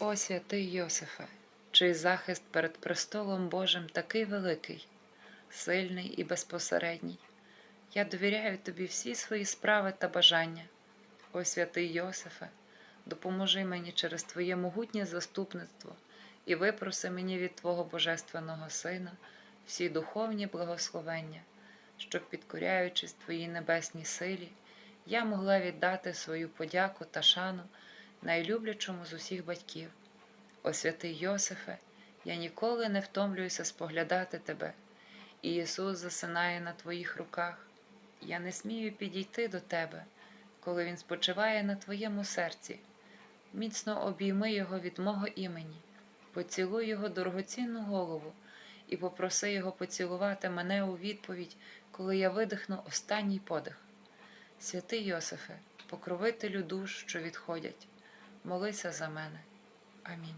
О святий Йосифе, чий захист перед престолом Божим такий великий, сильний і безпосередній. Я довіряю тобі всі свої справи та бажання. О святий Йосифе, допоможи мені через Твоє могутнє заступництво і випроси мені від Твого Божественного Сина всі духовні благословення, щоб, підкоряючись Твоїй небесній силі, я могла віддати свою подяку та шану найлюблячому з усіх батьків. О святий Йосифе, я ніколи не втомлююся споглядати тебе, і Ісус засинає на твоїх руках. Я не смію підійти до тебе, коли Він спочиває на твоєму серці. Міцно обійми Його від мого імені, поцілуй Його дорогоцінну голову і попроси Його поцілувати мене у відповідь, коли я видихну останній подих. Святий Йосифе, покровителю душ, що відходять, молися за мене. Амінь.